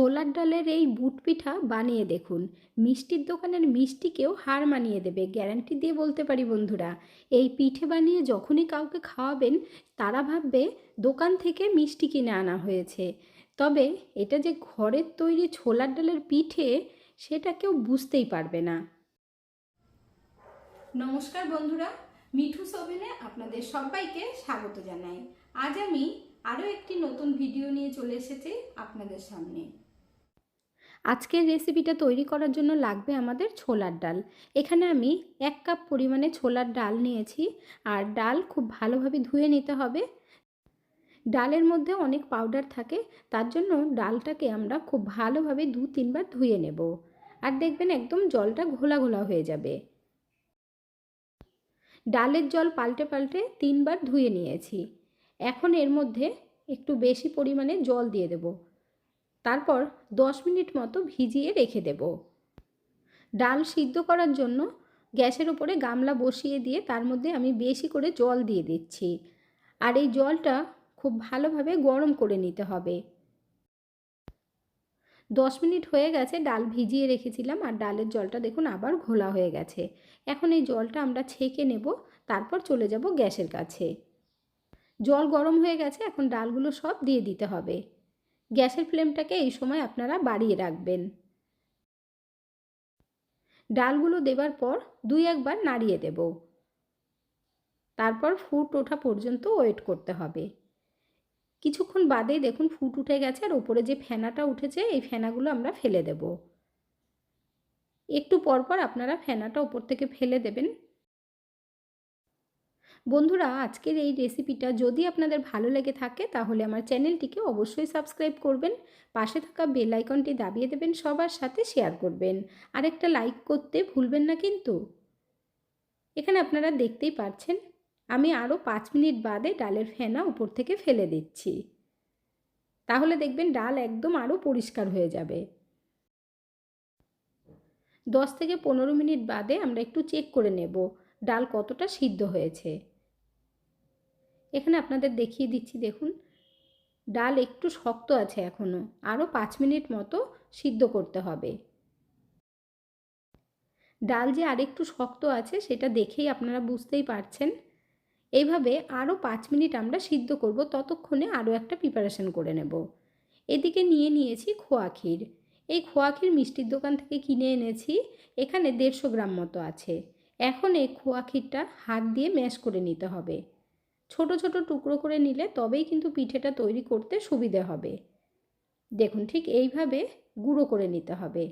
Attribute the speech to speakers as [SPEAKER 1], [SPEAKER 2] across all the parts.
[SPEAKER 1] ছোলার ডালের এই বুট পিঠা বানিয়ে দেখুন। মিষ্টির দোকানের মিষ্টিকেও হার মানিয়ে দেবে, গ্যারান্টি দিয়ে বলতে পারি বন্ধুরা। এই পিঠে বানিয়ে যখনই কাউকে খাওয়াবেন, তারা ভাববে দোকান থেকে মিষ্টি কিনে আনা হয়েছে। তবে এটা যে ঘরের তৈরি ছোলার ডালের পিঠে, সেটা কেউ বুঝতেই পারবে না। নমস্কার বন্ধুরা, মিঠু সোভেনে আপনাদের সবাইকে স্বাগত জানাই। আজ আমি আরও একটি নতুন ভিডিও নিয়ে চলে এসেছি আপনাদের সামনে। আজকের রেসিপিটা তৈরি করার জন্য লাগবে আমাদের ছোলার ডাল। এখানে আমি এক কাপ পরিমাণে ছোলার ডাল নিয়েছি আর ডাল খুব ভালোভাবে ধুয়ে নিতে হবে। ডালের মধ্যে অনেক পাউডার থাকে, তার জন্য ডালটাকে আমরা খুব ভালোভাবে দু তিনবার ধুয়ে নেব। আর দেখবেন একদম জলটা ঘোলা ঘোলা হয়ে যাবে। ডালের জল পাল্টে পাল্টে তিনবার ধুয়ে নিয়েছি। এখন এর মধ্যে একটু বেশি পরিমাণে জল দিয়ে দেব। তারপর দশ মিনিট মতো ভিজিয়ে রেখে দেব। ডাল সিদ্ধ করার জন্য গ্যাসের উপরে গামলা বসিয়ে দিয়ে তার মধ্যে আমি বেশি করে জল দিয়ে দিচ্ছি। আর এই জলটা খুব ভালোভাবে গরম করে নিতে হবে। দশ মিনিট হয়ে গেছে ডাল ভিজিয়ে রেখেছিলাম আর ডালের জলটা দেখুন আবার ঘোলা হয়ে গেছে। এখন এই জলটা আমরা ছেঁকে নেব, তারপর চলে যাব গ্যাসের কাছে। জল গরম হয়ে গেছে, এখন ডালগুলো সব দিয়ে দিতে হবে। গ্যাসের ফ্লেমটাকে এই সময় আপনারা বাড়িয়ে রাখবেন। ডালগুলো দেবার পর দুই একবার নাড়িয়ে দেব। তারপর ফুট ওঠা পর্যন্ত ওয়েট করতে হবে। কিছুক্ষণ বাদেই দেখুন ফুট উঠে গেছে আর ওপরে যে ফেনাটা উঠেছে, এই ফেনাগুলো আমরা ফেলে দেব। একটু পরপর আপনারা ফেনাটা ওপর থেকে ফেলে দেবেন। বন্ধুরা, আজকের এই রেসিপিটা যদি আপনাদের ভালো লেগে থাকে, তাহলে আমার চ্যানেলটিকে অবশ্যই সাবস্ক্রাইব করবেন, পাশে থাকা বেল আইকনটি দাবিয়ে দেবেন, সবার সাথে শেয়ার করবেন। আর একটা লাইক করতে ভুলবেন না কিন্তু। এখানে আপনারা দেখতেই পাচ্ছেন আমি আরও পাঁচ মিনিট বাদে ডালের ফেনা উপর থেকে ফেলে দিচ্ছি। তাহলে দেখবেন ডাল একদম আরও পরিষ্কার হয়ে যাবে। দশ থেকে পনেরো মিনিট বাদে আমরা একটু চেক করে নেব, ডাল কতটা সিদ্ধ হয়েছে। এখানে আপনাদের দেখিয়ে দিচ্ছি, দেখুন। ডাল একটু শক্ত আছে এখনও আরও পাঁচ মিনিট মতো সিদ্ধ করতে হবে। ডাল যে আরেকটু শক্ত আছে, সেটা দেখেই আপনারা বুঝতেই পারছেন। এইভাবে আরও পাঁচ মিনিট আমরা সিদ্ধ করব, ততক্ষণে আরও একটা প্রিপারেশন করে নেব। এদিকে নিয়ে নিয়েছি খোয়া ক্ষীর। এই খোয়া ক্ষীর মিষ্টির দোকান থেকে কিনে এনেছি, এখানে দেড়শো গ্রাম মতো আছে। এখন এই খোয়া ক্ষীরটা হাত দিয়ে ম্যাশ করে নিতে হবে। ছোট ছোট টুকরো করে নিলে তবেই কিন্তু পিঠেটা তৈরি করতে সুবিধে হবে। দেখুন ঠিক এইভাবে গুঁড়ো করে নিতে হবে।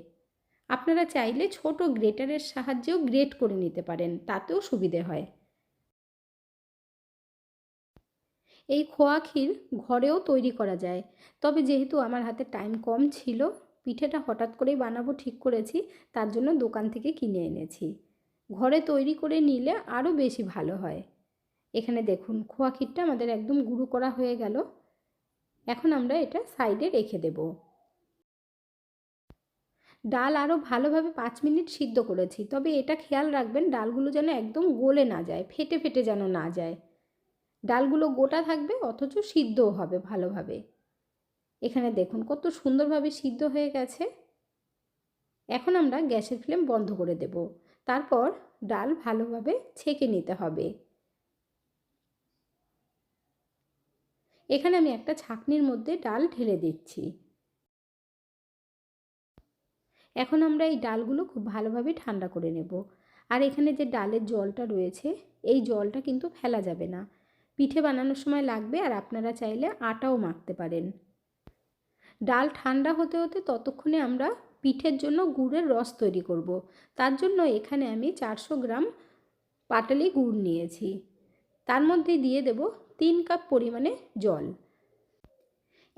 [SPEAKER 1] আপনারা চাইলে ছোট গ্রেটারের সাহায্যেও গ্রেট করে নিতে পারেন, তাতেও সুবিধে হয়। এই খোয়া ক্ষীর ঘরেও তৈরি করা যায়। তবে যেহেতু আমার হাতে টাইম কম ছিল, পিঠেটা হঠাৎ করেই বানাবো ঠিক করেছি, তার জন্য দোকান থেকে কিনে এনেছি। ঘরে তৈরি করে নিলে আরও বেশি ভালো হয়। এখানে দেখুন, খোয়া ক্ষীরটা আমাদের একদম গুঁড়ো করা হয়ে গেল। এখন আমরা এটা সাইডে রেখে দেব। ডাল আরও ভালোভাবে পাঁচ মিনিট সিদ্ধ করেছি, তবে এটা খেয়াল রাখবেন, ডালগুলো যেন একদম গলে না যায়, ফেটে ফেটে যেন না যায়। ডালগুলো গোটা থাকবে, অথচ সিদ্ধও হবে ভালোভাবে। এখানে দেখুন, কত সুন্দরভাবে সিদ্ধ হয়ে গেছে। এখন আমরা গ্যাসের ফ্লেম বন্ধ করে দেব। তারপর ডাল ভালোভাবে ছেঁকে নিতে হবে। এখানে আমি একটা ছাকনির মধ্যে ডাল ঢেলে দিচ্ছি। এখন আমরা এই ডালগুলো খুব ভালোভাবে ঠান্ডা করে নেব। আর এখানে যে ডালের জলটা রয়েছে, এই জলটা কিন্তু ফেলা যাবে না। পিঠে বানানোর সময় লাগবে আর আপনারা চাইলে আটাও মাখতে পারেন। ডাল ঠান্ডা হতে হতে ততক্ষণে আমরা পিঠের জন্য গুড়ের রস তৈরি করব। তার জন্য এখানে আমি চারশো গ্রাম পাটালি গুড় নিয়েছি। তার মধ্যে দিয়ে দেব তিন কাপ পরিমাণে জল।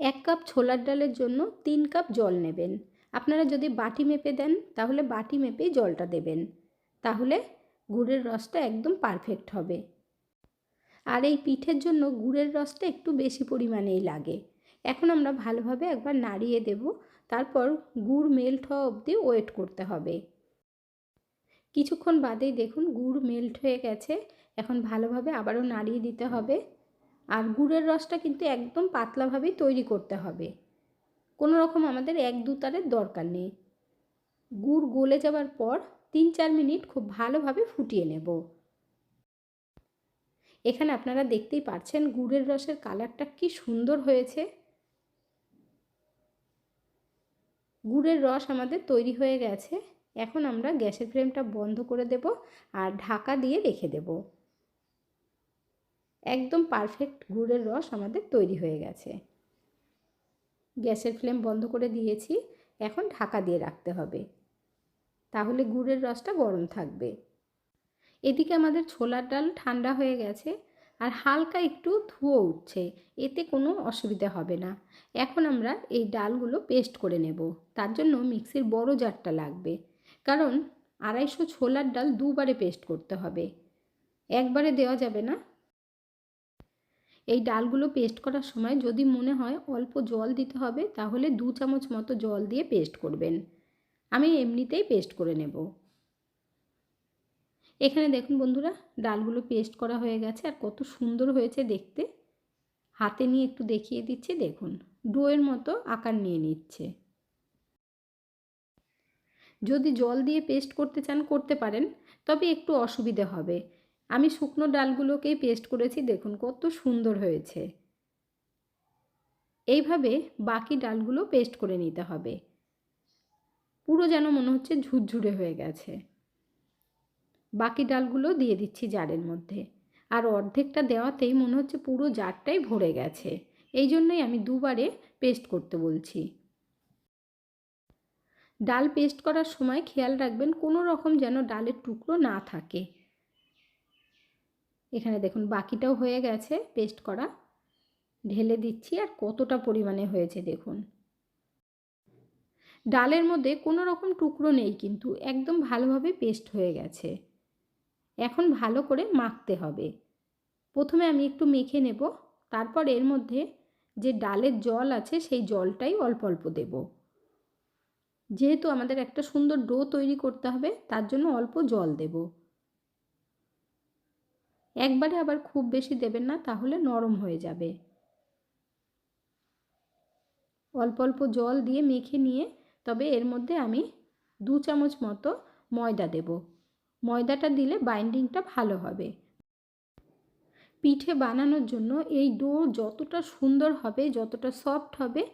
[SPEAKER 1] এক কাপ ছোলার ডালের জন্য তিন কাপ জল নেবেন। আপনারা যদি বাটি মেপে দেন, তাহলে বাটি মেপেই জলটা দেবেন। তাহলে গুড়ের রসটা একদম পারফেক্ট হবে। আর এই পিঠের জন্য গুড়ের রসটা একটু বেশি পরিমাণেই লাগে। এখন আমরা ভালোভাবে একবার নাড়িয়ে দেব, তারপর গুড় মেল্ট হওয়া অবধি ওয়েট করতে হবে। কিছুক্ষণ বাদেই দেখুন গুড় মেল্ট হয়ে গেছে। এখন ভালোভাবে আবারও নাড়িয়ে দিতে হবে। আর গুড়ের রসটা কিন্তু একদম পাতলাভাবেই তৈরি করতে হবে। কোনো রকম আমাদের এক দু তারের দরকার নেই। গুড় গলে যাওয়ার পর তিন চার মিনিট খুব ভালোভাবে ফুটিয়ে নেব। এখানে আপনারা দেখতেই পাচ্ছেন গুড়ের রসের কালারটা কি সুন্দর হয়েছে। গুড়ের রস আমাদের তৈরি হয়ে গেছে। এখন আমরা গ্যাসের ফ্লেমটা বন্ধ করে দেব আর ঢাকা দিয়ে রেখে দেব। একদম পারফেক্ট গুড়ের রস আমাদের তৈরি হয়ে গেছে। গ্যাসের ফ্লেম বন্ধ করে দিয়েছি, এখন ঢাকা দিয়ে রাখতে হবে। তাহলে গুড়ের রসটা গরম থাকবে। এদিকে আমাদের ছোলার ডাল ঠান্ডা হয়ে গেছে আর হালকা একটু ধুয়ো উঠছে, এতে কোনো অসুবিধা হবে না। এখন আমরা এই ডালগুলো পেস্ট করে নেব, তার জন্য মিক্সির বড় জারটা লাগবে। কারণ আড়াইশো ছোলার ডাল দুবারে পেস্ট করতে হবে। একবারে দেওয়া যাবে না এই ডালগুলো পেস্ট করার সময় যদি মনে হয় অল্প জল দিতে হবে, তাহলে দু চামচ মতো জল দিয়ে পেস্ট করবেন। আমি এমনিতেই পেস্ট করে নেব। এখানে দেখুন বন্ধুরা, ডালগুলো পেস্ট করা হয়ে গেছে আর কত সুন্দর হয়েছে দেখতে। হাতে নিয়ে একটু দেখিয়ে দিচ্ছি, দেখুন, ডোয়ের মতো আকার নিয়ে নিচ্ছে। যদি জল দিয়ে পেস্ট করতে চান, করতে পারেন, তবে একটু অসুবিধে হবে। আমি শুকনো ডালগুলোকেই পেস্ট করেছি, দেখুন কত সুন্দর হয়েছে। এইভাবে বাকি ডালগুলো পেস্ট করে নিতে হবে। পুরো যেন মনে হচ্ছে ঝুরঝুরে হয়ে গেছে। বাকি ডালগুলো দিয়ে দিচ্ছি জারের মধ্যে। আর অর্ধেকটা দেওয়াতেই মনে হচ্ছে পুরো জারটাই ভরে গেছে। এই জন্যই আমি দুবারে পেস্ট করতে বলছি। ডাল পেস্ট করার সময় খেয়াল রাখবেন কোনো রকম যেন ডালের টুকরো না থাকে। এখানে দেখুন, বাকিটাও হয়ে গেছে পেস্ট করা। ঢেলে দিচ্ছি আর কতটা পরিমাণে হয়েছে দেখুন। ডালের মধ্যে কোনো রকম টুকরো নেই কিন্তু, একদম ভালোভাবে পেস্ট হয়ে গেছে। এখন ভালো করে মাখতে হবে। প্রথমে আমি একটু মেখে নেব, তারপর এর মধ্যে যে ডালের জল আছে সেই জলটাই অল্প অল্প দেব। যেহেতু আমাদের একটা সুন্দর ডো তৈরি করতে হবে, তার জন্য অল্প জল দেব। একবারে আবার খুব বেশি দেবেন না, তাহলে নরম হয়ে যাবে। অল্প অল্প জল দিয়ে মেখে নিয়ে, তবে এর মধ্যে আমি দু চামচ মতো ময়দা দেব। ময়দাটা দিলে বাইন্ডিংটা ভালো হবে। পিঠে বানানোর জন্য এই ডো যতটা সুন্দর হবে, যতটা সফট হবে,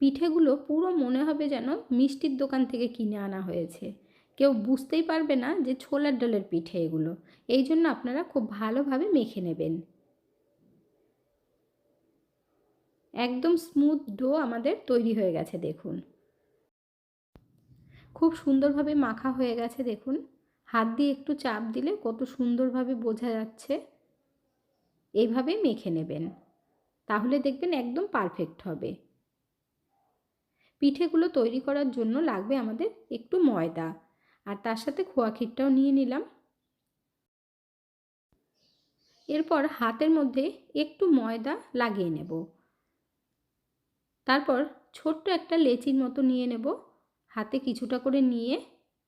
[SPEAKER 1] পিঠেগুলো পুরো মনে হবে যেন মিষ্টির দোকান থেকে কিনে আনা হয়েছে। কেউ বুঝতেই পারবে না যে ছোলার ডালের পিঠে এগুলো। এই জন্য আপনারা খুব ভালোভাবে মেখে নেবেন। একদম স্মুথ ডো আমাদের তৈরি হয়ে গেছে, দেখুন। খুব সুন্দরভাবে মাখা হয়ে গেছে, দেখুন। হাত দিয়ে একটু চাপ দিলে কত সুন্দরভাবে বোঝা যাচ্ছে। এইভাবে মেখে নেবেন। তাহলে দেখবেন একদম পারফেক্ট হবে। পিঠেগুলো তৈরি করার জন্য লাগবে আমাদের একটু ময়দা। আর তার সাথে খোয়া ক্ষীরটাও নিয়ে নিলাম। এরপর হাতের মধ্যে একটু ময়দা লাগিয়ে নেব। তারপর ছোট্ট একটা লেচির মতো নিয়ে নেব। হাতে কিছুটা করে নিয়ে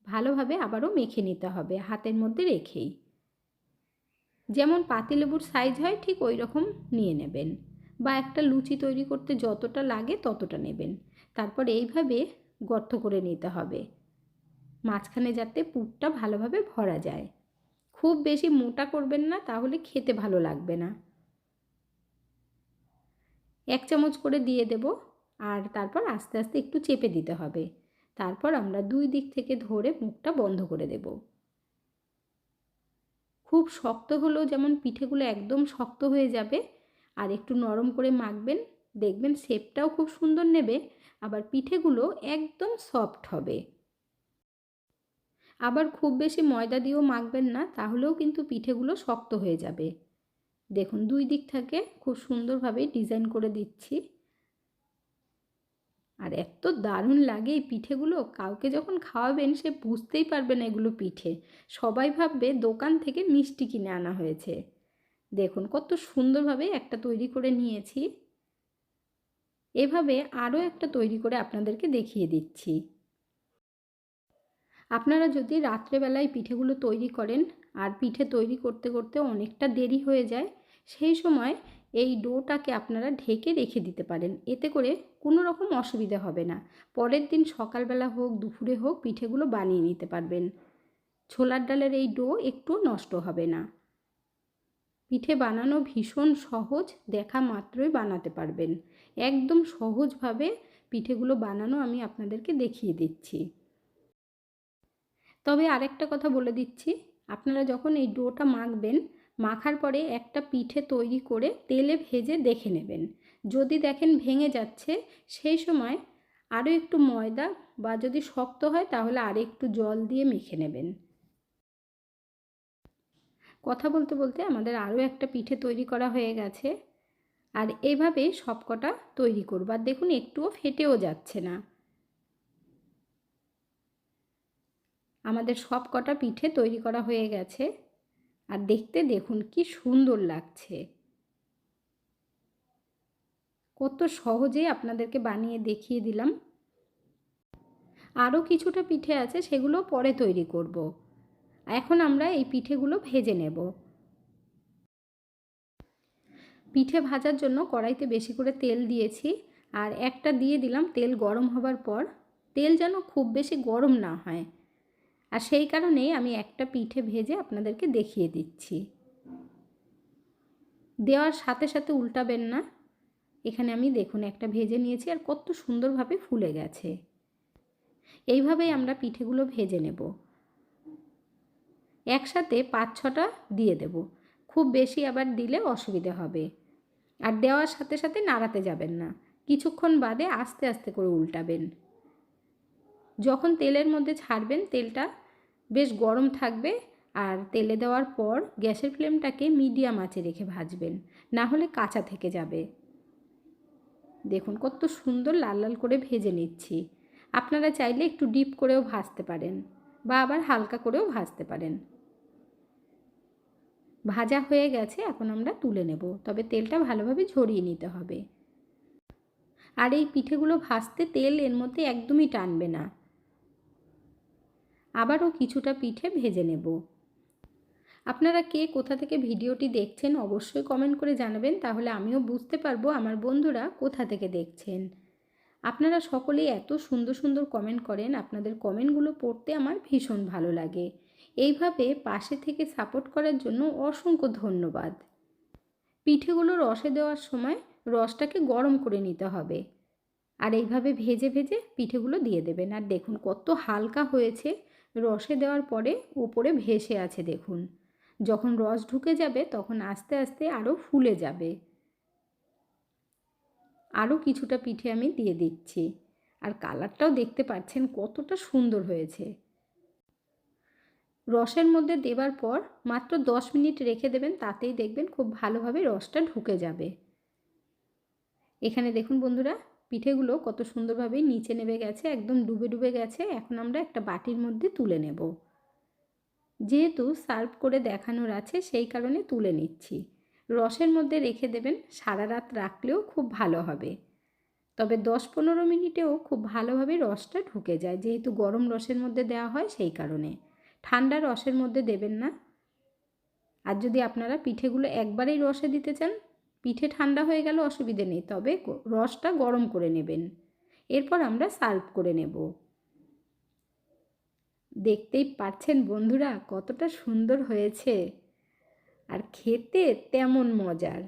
[SPEAKER 1] ভালোভাবে আবারও মেখে নিতে হবে হাতের মধ্যে রেখেই। যেমন পাতিলেবুর সাইজ হয় ঠিক ওই রকম নিয়ে নেবেন বা একটা লুচি তৈরি করতে যতটা লাগে ততটা নেবেন। তারপর এইভাবে গর্ত করে নিতে হবে। মাঝখানে যাতে পুরটা ভালোভাবে ভরা যায়। খুব বেশি মোটা করবেন না, তাহলে খেতে ভালো লাগবে না। এক চামচ করে দিয়ে দেব, আর তারপর আস্তে আস্তে একটু চেপে দিতে হবে। তারপর আমরা দুই দিক থেকে ধরে মুখটা বন্ধ করে দেব। খুব শক্ত হলেও যেমন পিঠেগুলো একদম শক্ত হয়ে যাবে, আর একটু নরম করে মাখবেন, দেখবেন শেপটাও খুব সুন্দর নেবে, আবার পিঠেগুলো একদম সফট হবে। আবার খুব বেশি ময়দা দিয়েও মাখবেন না, তাহলেও কিন্তু পিঠেগুলো শক্ত হয়ে যাবে। দেখুন, দুই দিক থেকে খুব সুন্দরভাবে ডিজাইন করে দিচ্ছি। আর এত দারুণ লাগে এই পিঠেগুলো। কাউকে যখন খাওয়াবেন, সে বুঝতেই পারবে না এগুলো পিঠে। সবাই ভাববে দোকান থেকে মিষ্টি কিনে আনা হয়েছে। দেখুন, কত সুন্দরভাবে একটা তৈরি করে নিয়েছি। এভাবে আরও একটা তৈরি করে আপনাদেরকে দেখিয়ে দিচ্ছি। আপনারা যদি রাত্রেবেলায় পিঠেগুলো তৈরি করেন আর পিঠে তৈরি করতে করতে অনেকটা দেরি হয়ে যায়, সেই সময় এই ডোটাকে আপনারা ঢেকে রেখে দিতে পারেন। এতে করে কোনো রকম অসুবিধা হবে না। পরের দিন সকালবেলা হোক, দুপুরে হোক, পিঠেগুলো বানিয়ে নিতে পারবেন। ছোলার ডালের এই ডো একটু নষ্ট হবে না। পিঠে বানানো ভীষণ সহজ, দেখা মাত্রই বানাতে পারবেন। একদম সহজভাবে পিঠেগুলো বানানো আমি আপনাদেরকে দেখিয়ে দিচ্ছি। তবে আরেকটা কথা বলে দিচ্ছি। আপনারা যখন এই ডোটা মাখবেন, মাখার পরে একটা পিঠে তৈরি করে তেলে ভেজে দেখে নেবেন। যদি দেখেন ভেঙে যাচ্ছে, সেই সময় আরও একটু ময়দা বা যদি শক্ত হয়, তাহলে আর একটু জল দিয়ে মেখে নেবেন। কথা বলতে বলতে আমাদের আরও একটা পিঠে তৈরি করা হয়ে গেছে। আর এভাবে সবকটা তৈরি করব। আর দেখুন, একটুও ফেটেও যাচ্ছে না। আমাদের সব কটা পিঠে তৈরি করা হয়ে গেছে। আর দেখতে দেখুন কি সুন্দর লাগছে। কত সহজে আপনাদেরকে বানিয়ে দেখিয়ে দিলাম। আরও কিছুটা পিঠে আছে, সেগুলো পরে তৈরি করব। এখন আমরা এই পিঠেগুলো ভেজে নেব। পিঠে ভাজার জন্য কড়াইতে বেশি করে তেল দিয়েছি। আর একটা দিয়ে দিলাম তেল গরম হবার পর। তেল যেন খুব বেশি গরম না হয়। আর সেই কারণেই আমি একটা পিঠে ভেজে আপনাদেরকে দেখিয়ে দিচ্ছি। দেওয়ার সাথে সাথে উল্টাবেন না। এখানে আমি দেখুন একটা ভেজে নিয়েছি আর কত সুন্দরভাবে ফুলে গেছে। এইভাবেই আমরা পিঠেগুলো ভেজে নেব। একসাথে পাঁচ ছটা দিয়ে দেব। খুব বেশি আবার দিলে অসুবিধা হবে। আর দেওয়ার সাথে সাথে নাড়াতে যাবেন না। কিছুক্ষণ বাদে আস্তে আস্তে করে উল্টাবেন। যখন তেলের মধ্যে ছাড়বেন তেলটা বেশ গরম থাকবে আর তেলে দেওয়ার পর গ্যাসের ফ্লেমটাকে মিডিয়াম আঁচে রেখে ভাজবেন, না হলে কাঁচা থেকে যাবে। দেখুন কত সুন্দর লাল লাল করে ভেজে নিচ্ছি। আপনারা চাইলে একটু ডিপ করেও ভাজতে পারেন বা আবার হালকা করেও ভাজতে পারেন। ভাজা হয়ে গেছে, এখন আমরা তুলে নেব, তবে তেলটা ভালোভাবে ঝরিয়ে নিতে হবে। আর এই পিঠেগুলো ভাজতে তেল এর মধ্যে একদমই টানবে না। আবারও কিছুটা পিঠে ভেজে নেব। আপনারা কে কোথা থেকে ভিডিওটি দেখছেন অবশ্যই কমেন্ট করে জানাবেন, তাহলে আমিও বুঝতে পারব আমার বন্ধুরা কোথা থেকে দেখছেন। আপনারা সকলেই এত সুন্দর সুন্দর কমেন্ট করেন, আপনাদের কমেন্টগুলো পড়তে আমার ভীষণ ভালো লাগে। এইভাবে পাশে থেকে সাপোর্ট করার জন্য অসংখ্য ধন্যবাদ। পিঠেগুলো রসে দেওয়ার সময় রসটাকে গরম করে নিতে হবে। আর এইভাবে ভেজে ভেজে পিঠেগুলো দিয়ে দেবেন। আর দেখুন কত হালকা হয়েছে। রসে দেওয়ার পরে উপরে ভেসে আছে দেখুন। যখন রস ঢুকে যাবে, তখন আস্তে আস্তে আরও ফুলে যাবে। আরও কিছুটা পিঠে আমি দিয়ে দিচ্ছি। আর কালারটাও দেখতে পাচ্ছেন কতটা সুন্দর হয়েছে। রসের মধ্যে দেবার পর মাত্র দশ মিনিট রেখে দেবেন, তাতেই দেখবেন খুব ভালোভাবে রসটা ঢুকে যাবে। এখানে দেখুন বন্ধুরা পিঠেগুলো কত সুন্দরভাবে নিচে নেমে গেছে, একদম ডুবে ডুবে গেছে। এখন আমরা একটা বাটির মধ্যে তুলে নেব। যেহেতু সার্ভ করে দেখানোর আছে, সেই কারণে তুলে নিচ্ছি। রসের মধ্যে রেখে দেবেন, সারা রাত রাখলেও খুব ভালো হবে। তবে দশ পনেরো মিনিটেও খুব ভালোভাবে রসটা ঢুকে যায়, যেহেতু গরম রসের মধ্যে দেওয়া হয় সেই কারণে। ঠান্ডা রসের মধ্যে দেবেন না। আর যদি আপনারা পিঠেগুলো একবারেই রসে দিতে চান পিঠে ঠান্ডা হয়ে গেলে, অসুবিধে নেই। তবে রসটা গরম করে নেবেন। এরপর আমরা সার্ভ করে নেব। দেখতেই পাচ্ছেন বন্ধুরা, কতটা সুন্দর হয়েছে। আর খেতে তেমন মজার।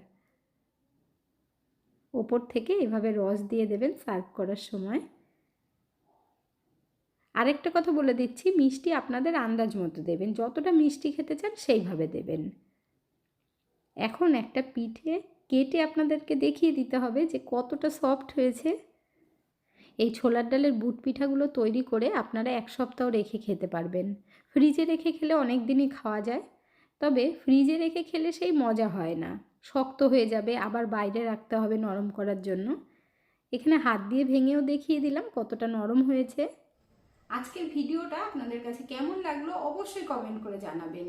[SPEAKER 1] ওপর থেকে এভাবে রস দিয়ে দেবেন সার্ভ করার সময়। আরেকটা কথা বলে দিচ্ছি, মিষ্টি আপনাদের আন্দাজ মতো দেবেন। যতটা মিষ্টি খেতে চান সেইভাবে দেবেন। এখন একটা পিঠে কেটে আপনাদেরকে দেখিয়ে দিতে হবে যে কতটা সফট হয়েছে। এই ছোলার ডালের বুট পিঠাগুলো তৈরি করে আপনারা এক সপ্তাহ রেখে খেতে পারবেন। ফ্রিজে রেখে খেলে অনেক দিনই খাওয়া যায়, তবে ফ্রিজে রেখে খেলে সেই মজা হয় না। শক্ত হয়ে যাবে, আবার বাইরে রাখতে হবে নরম করার জন্য। এখানে হাত দিয়ে ভেঙেও দেখিয়ে দিলাম কতটা নরম হয়েছে। আজকের ভিডিওটা আপনাদের কাছে কেমন লাগল অবশ্যই কমেন্ট করে জানাবেন।